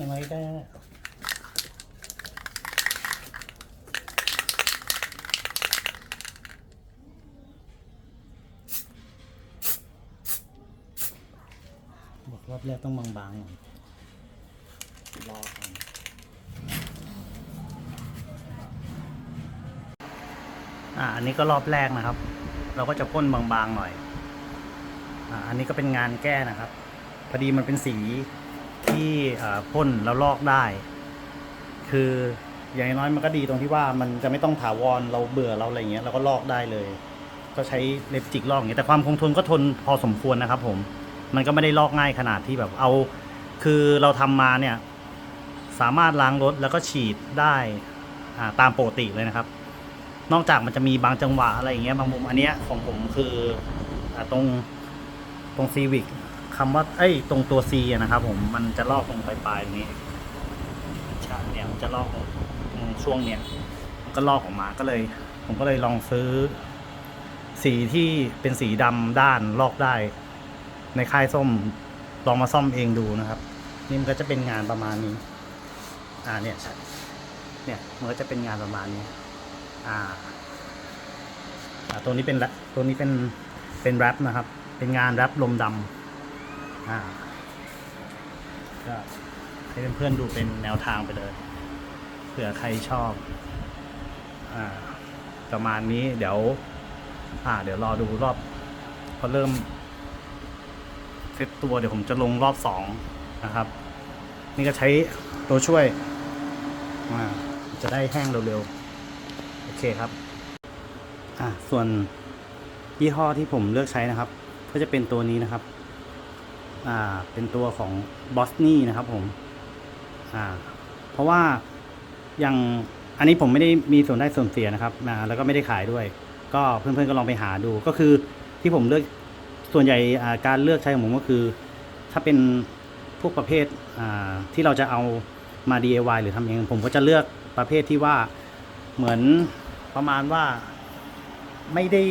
ยังไงได้บอกรอบแรกต้องบางๆหน่อยรอก่อนอ่าอันนี้ก็รอบแรกนะครับ เราก็จะพ่นบางๆหน่อยอ่าอันนี้ก็เป็นงานแก้นะครับ พอดีมันเป็นสี ที่พ่นแล้วลอกได้ คืออย่างน้อยมันก็ดีตรงที่ว่ามันจะไม่ต้องถาวรเราเบื่อเราอะไรเงี้ยเราก็ลอกได้เลย ก็ใช้เล็บจิกลอกอย่างเงี้ยแต่ความคงทนก็ทนพอสมควรนะครับ ผม มันก็ไม่ได้ลอกง่ายขนาดที่แบบเอา คือเราทำมาเนี่ย สามารถล้างรถแล้วก็ฉีดได้ตามปกติเลยนะครับ นอกจากมันจะมีบางจังหวะอะไรอย่างเงี้ยบางมุมอันเนี้ยของผมคืออตรงตรงซีวิก คำว่าเอ้ยตรงตัว C นะครับ ผมมันจะลอกตรงปลายๆนี้ใช่เนี่ยมันจะลอกตรงช่วงเนี้ยมันก็ลอกออกมาก็เลย ผมก็เลยลองซื้อ สีที่เป็นสีดำด้านลอกได้ ในค่ายส้มลองมาซ่อมเองดูนะครับ นี่มันก็จะเป็นงานประมาณนี้ อ่าเนี่ยเนี่ยมันก็จะเป็นงานประมาณนี้ อ่าอ่าตัวนี้เป็นตัวนี้เป็นเป็นแรปนะครับ เป็นงานแรปลมดำ อ่าก็ให้เพื่อนๆดูเป็นแนวทางไปเลย เผื่อใครชอบ อ่า ประมาณนี้เดี๋ยว อ่า เดี๋ยวรอดูรอบ พอเริ่มเซตตัวเดี๋ยวผมจะลงรอบสองนะครับ นี่ก็ใช้ตัวช่วยอ่าจะได้แห้งเร็วๆ โอเคครับ อะส่วนยี่ห้อที่ผมเลือกใช้นะครับ ก็จะเป็นตัวนี้นะครับ อ่าเป็นตัวของ b o s n y นะครับผมอ่าเพราะว่าอย่างอันนี้ผมไม่ได้มีส่วนได้ส่วนเสียนะครับแล้วก็ไม่ได้ขายด้วย ก็เพื่อนๆก็ลองไปหาดูก็คือที่ผมเลือกส่วนใหญ่การเลือกใช้ของผมก็คือ ถ้าเป็นพวกประเภทที่เราจะเอามา DIY หรือทำเองผมก็จะเลือกประเภทที่ว่าเหมือนประมาณว่าไม่ได้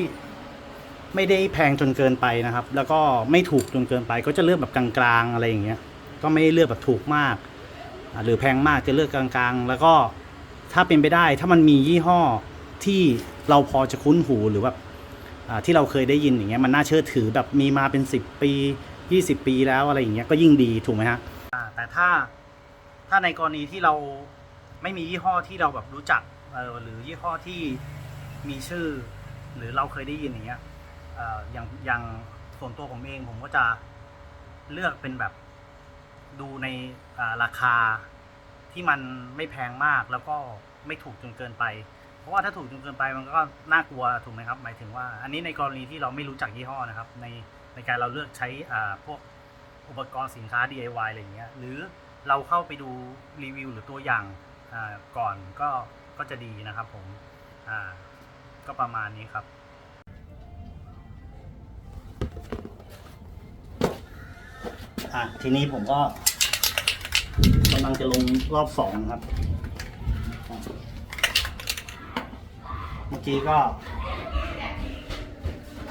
ไม่ได้แพงจนเกินไปนะครับ แล้วก็ไม่ถูกจนเกินไป ก็จะเลือกแบบกลางๆอะไรอย่างเงี้ย ก็ไม่ได้เลือกแบบถูกมาก หรือแพงมากจะเลือกกลางๆ แล้วก็ถ้าเป็นไปได้ถ้ามันมียี่ห้อที่เราพอจะคุ้นหูหรือแบบที่เราเคยได้ยินอย่างเงี้ยมันน่าเชื่อถือแบบมีมาเป็น 10 ปี 20 ปีแล้วอะไรอย่างเงี้ยก็ยิ่งดีถูกไหมฮะแต่ถ้าถ้าในกรณีที่เราไม่มียี่ห้อที่เราแบบรู้จักออหรือยี่ห้อที่มีชื่อ หรือเราเคยได้ยินอย่างเงี้ย เอ่ออย่างอย่างส่วนตัวผมเองผมก็จะเลือกเป็นแบบดูในอ่าราคาที่มันไม่แพงมากแล้วก็ไม่ถูกจนเกินไป เพราะว่าถ้าถูกจนเกินไปมันก็น่ากลัวถูกไหมครับ หมายถึงว่า อันนี้ในกรณีที่เราไม่รู้จักยี่ห้อนะครับ ในในการเราเลือกใช้อ่าพวกอุปกรณ์สินค้า DIY อะไรอย่างเงี้ยหรือเราเข้าไปดูรีวิวหรือตัวอย่างอ่าก่อนก็ก็จะดีนะครับผมอ่าก็ประมาณนี้ครับ อะทีนี้ผมก็กำลังจะลงรอบสองครับ เมื่อกี้ก็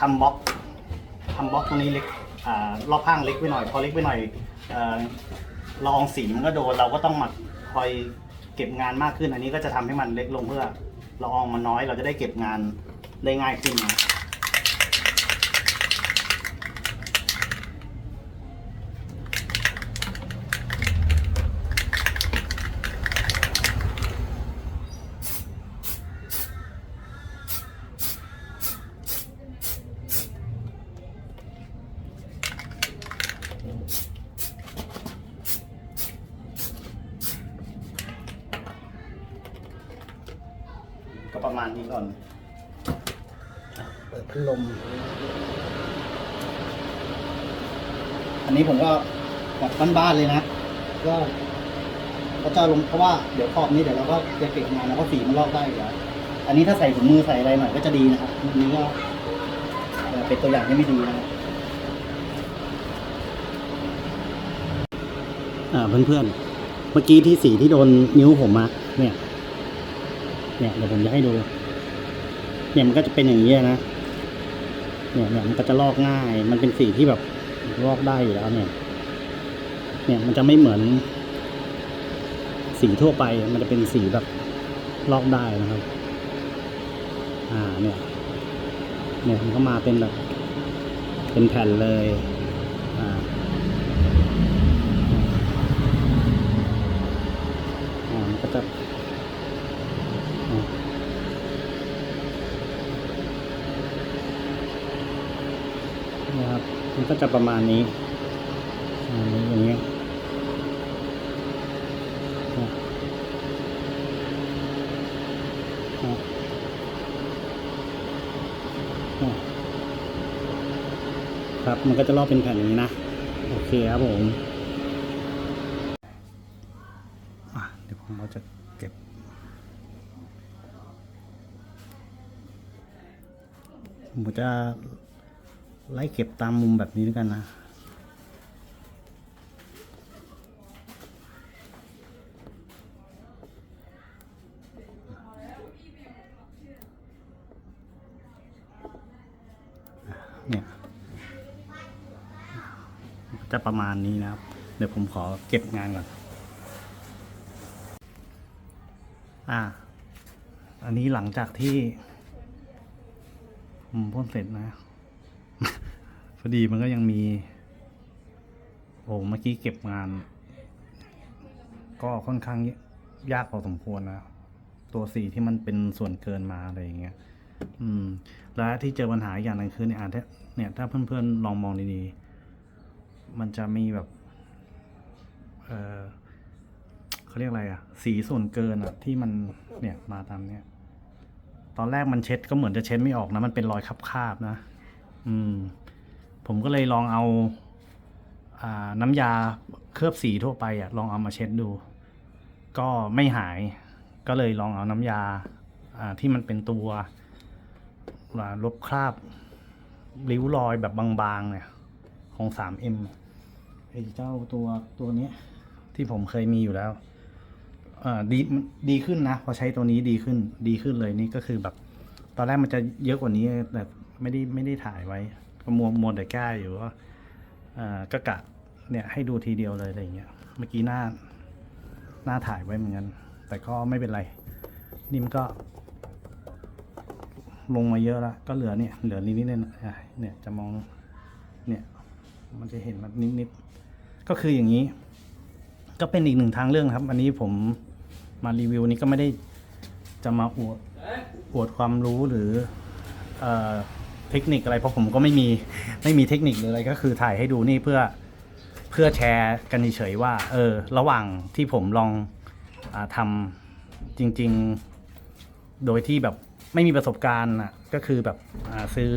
ทำบล็อกทำบล็อกตรงนี้เล็กอ่ารอบข้างเล็กไปหน่อย พอเล็กไปหน่อยอลอองสีมันก็โดนเราก็ต้องมาคอยเก็บงานมากขึ้น อันนี้ก็จะทำให้มันเล็กลงเพื่อละอองมันน้อย เราจะได้เก็บงานได้ง่ายขึ้นนะ ก็ประมาณนี้ก่อนอะเปิดพัดลม อันนี้ผมก็แบบบ้านๆเลยนะ ก็ก็จะลงเพราะว่าเดี๋ยวขอบนี้เดี๋ยวเราก็จะเก็บงานแล้วก็สีมันลอกได้อยู่แล้วอันนี้ถ้าใส่ถุงมือใส่อะไรหน่อยก็จะดีนะครับอันนี้ก็เอ่อเป็นตัวอย่างที่ไม่ดีนะครับอ่าเพื่อนๆ เมื่อกี้ที่สีที่โดนนิ้วผมอะเนี่ย เนี่ยเดี๋ยวผมจะให้ดู เนี่ยมันก็จะเป็นอย่างนี้นะ เนี่ยเนี่ยมันก็จะลอกง่าย มันเป็นสีที่แบบลอกได้อยู่แล้วเนี่ย เนี่ยมันจะไม่เหมือน สีทั่วไป มันจะเป็นสีแบบลอกได้นะครับ อ่า เนี่ย เนี่ยมันก็มาเป็นแบบ เป็นแผ่นเลย อ่ามันก็จะอ่าเนี่ยครับ มันก็จะประมาณนี้อ่าอย่างเงี้ยครับ มันก็จะลอกเป็นแผ่นนี้นะ โอเคครับผมเดี๋ยวผมก็จะเก็บ ผมจะ ไล่เก็บตามมุมแบบนี้ด้วยกันนะเนี่ยจะประมาณนี้นะครับ เดี๋ยวผมขอเก็บงานก่อน อ่า อันนี้หลังจากที่ผมพ่นเสร็จนะ อดีมันก็ยังมี โอ้เมื่อกี้เก็บงาน ก็ค่อนข้างยากพอสมควรนะตัวสีที่มันเป็นส่วนเกินมาอะไรอย่างเงี้ย อืม แล้วที่เจอปัญหาอีกอย่างหนึงคือเนี่ยอ่านเนี่ย ถ้าเพื่อนๆลองมองดีๆ มันจะมีแบบ เออเขาเรียกอะไรอะสีส่วนเกินอะที่มันเนี่ยมาตามเนี้ยตอนแรกมันเช็ดก็เหมือนจะเช็ดไม่ออกนะ มันเป็นรอยคาบๆนะ อืม ผมก็เลยลองเอาน้ำยาเคลือบสีทั่วไปอะลองเอามาเช็ดดู ก็ไม่หาย ก็เลยลองเอาน้ำยาที่มันเป็นตัวลบคราบริ้วรอยแบบบางๆเนี่ยของ 3M ไอ้เจ้าตัวตัวนี้ที่ผมเคยมีอยู่แล้วอ่อดีดีขึ้นนะ พอใช้ตัวนี้ดีขึ้นดีขึ้นเลยนี่ก็คือแบบ ตอนแรกมันจะเยอะกว่านี้แต่ไม่ได้ไม่ได้ถ่ายไว้ ก็มัวมัวแต่แก้อยู่ว่าก็กะเนี่ยให้ดูทีเดียวเลยอะไรเงี้ยเมื่อกี้หน้าหน้าถ่ายไว้เหมือนกันแต่ก็ไม่เป็นไรนี่มันก็ ลงมาเยอะแล้วก็เหลือเนี่ยเหลือนิดนิดเนี่ยเนี่ยจะมองเนี่ยมันจะเห็นมันนิดๆก็คืออย่างนี้ ก็เป็นอีกหนึ่งทางเรื่องครับ อันนี้ผมมารีวิวนี้ก็ไม่ได้จะมาอวดอวดความรู้หรือเออ เทคนิคอะไรเพราะผมก็ไม่มีไม่มีเทคนิคหรืออะไรก็คือถ่ายให้ดูนี่เพื่อเพื่อแชร์กันเฉยๆว่า เออ ระหว่างที่ผมลองอทำจริง ๆ โดยที่แบบไม่มีประสบการณ์อะก็คือแบบซื้อ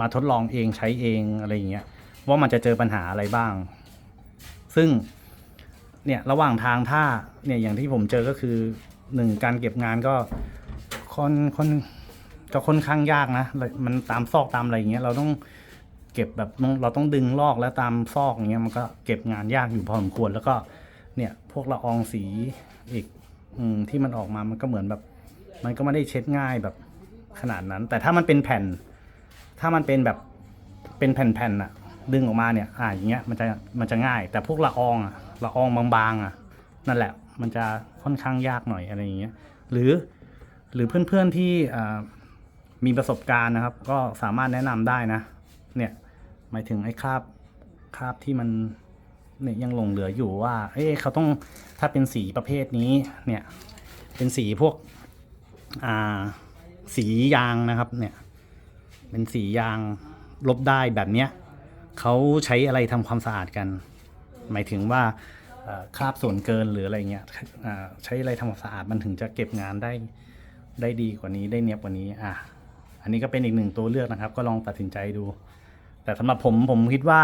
มาทดลองเองใช้เองอะไรอย่างเงี้ยว่ามันจะเจอปัญหาอะไรบ้าง ซึ่งเนี่ยระหว่างทางถ้าเนี่ยอย่างที่ผมเจอก็คือหนึ่งการเก็บงานก็ค่อนค่อน ก็ค่อนข้างยากนะมันตามซอกตามอะไรอย่างเงี้ยเราต้องเก็บแบบเราต้องดึงลอกแล้วตามซอกอย่างเงี้ยมันก็เก็บงานยากอยู่พอสมควรแล้วก็เนี่ยพวกละอองสีอีกอืมที่มันออกมามันก็เหมือนแบบ มันก็ไม่ได้เช็ดง่ายแบบขนาดนั้น แต่ถ้ามันเป็นแผ่น ถ้ามันเป็นแบบเป็นแผ่นๆอะดึงออกมาเนี่ย อ่าอย่างเงี้ยมันจะมันจะง่าย แต่พวกละอองอะละอองบางๆอะนั่นแหละ มันจะค่อนข้างยากหน่อยอะไรอย่างเงี้ย หรือหรือเพื่อนๆที่อ่า มีประสบการณ์นะครับ ก็สามารถแนะนำได้นะ เนี่ยหมายถึงไอ้คราบคราบที่มันเนี่ยยังหลงเหลืออยู่ว่า เอ้เขาต้องถ้าเป็นสีประเภทนี้เนี่ยเป็นสีพวกอ่าสียางนะครับเนี่ยเป็นสียางลบได้แบบเนี้ยเขาใช้อะไรทำความสะอาดกัน หมายถึงว่าคราบส่วนเกินหรืออะไรเงี้ยอ่าใช้อะไรทำความสะอาดมันถึงจะเก็บงานได้ได้ดีกว่านี้ได้เนียบกว่านี้อะ อันนี้ก็เป็นอีกหนึ่งตัวเลือกนะครับ ก็ลองตัดสินใจดู แต่สำหรับผมผมคิดว่า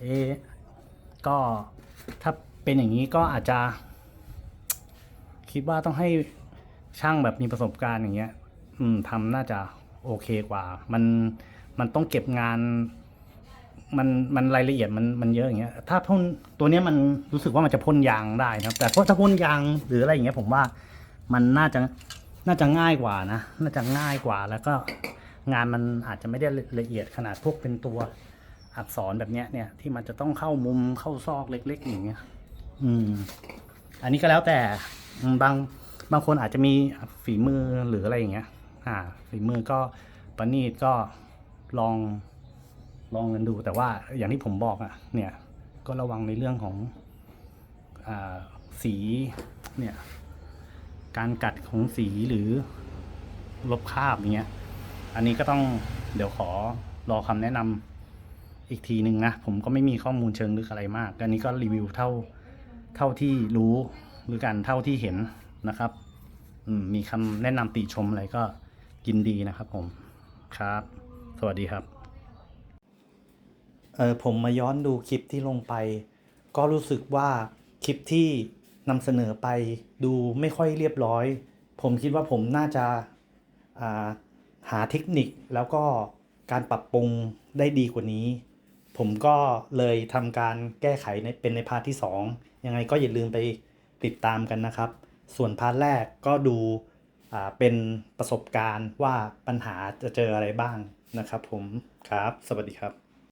เอก็ถ้าเป็นอย่างนี้ก็อาจจะ คิดว่าต้องให้ช่างแบบมีประสบการณ์อย่างเงี้ย อืมทำน่าจะโอเคกว่า มันมันต้องเก็บงานมันมันรายละเอียดมันมันเยอะอย่างเงี้ย ถ้าพ่นตัวเนี้ยมันรู้สึกว่ามันจะพ่นยางได้นะครับ แต่ถ้าพ่นยางหรืออะไรอย่างเงี้ย ผมว่ามันน่าจะ น่าจะง่ายกว่านะ น่าจะง่ายกว่าแล้วก็งานมันอาจจะไม่ได้ละเอียดขนาดพวกเป็นตัวอักษรแบบเนี้ยเนี่ยที่มันจะต้องเข้ามุมเข้าซอกเล็ก ๆ อย่างเงี้ย อืม อันนี้ก็แล้วแต่บางบางคนอาจจะมีฝีมือหรืออะไรอย่างเงี้ย อ่า ฝีมือก็ประณีตก็ลองลองกันดู แต่ว่าอย่างที่ผมบอกอะเนี่ย ก็ระวังในเรื่องของอ่าสีเนี่ย การกัดของสีหรือลบคราบอย่างเงี้ย อันนี้ก็ต้องเดี๋ยวขอรอคำแนะนำอีกทีหนึ่งนะ ผมก็ไม่มีข้อมูลเชิงลึกอะไรมาก อันนี้ก็รีวิวเท่าเท่าที่รู้หรือกันเท่าที่เห็นนะครับมมีคำแนะนำติชมอะไรก็ยินดีนะครับผมครับ สวัสดีครับเออผมมาย้อนดูคลิปที่ลงไป ก็รู้สึกว่าคลิปที่ นำเสนอไปดูไม่ค่อยเรียบร้อย ผมคิดว่าผมน่าจะาหาเทคนิคแล้วก็การปรับปรุงได้ดีกว่านี้ ผมก็เลยทำการแก้ไขในเป็นในพาร์ทที่ 2 ยังไงก็อย่าลืมไปติดตามกันนะครับ ส่วนพาร์ทแรกก็ดูเป็นประสบการณ์ว่าปัญหาจะเจออะไรบ้างนะครับผมครับ สวัสดีครับ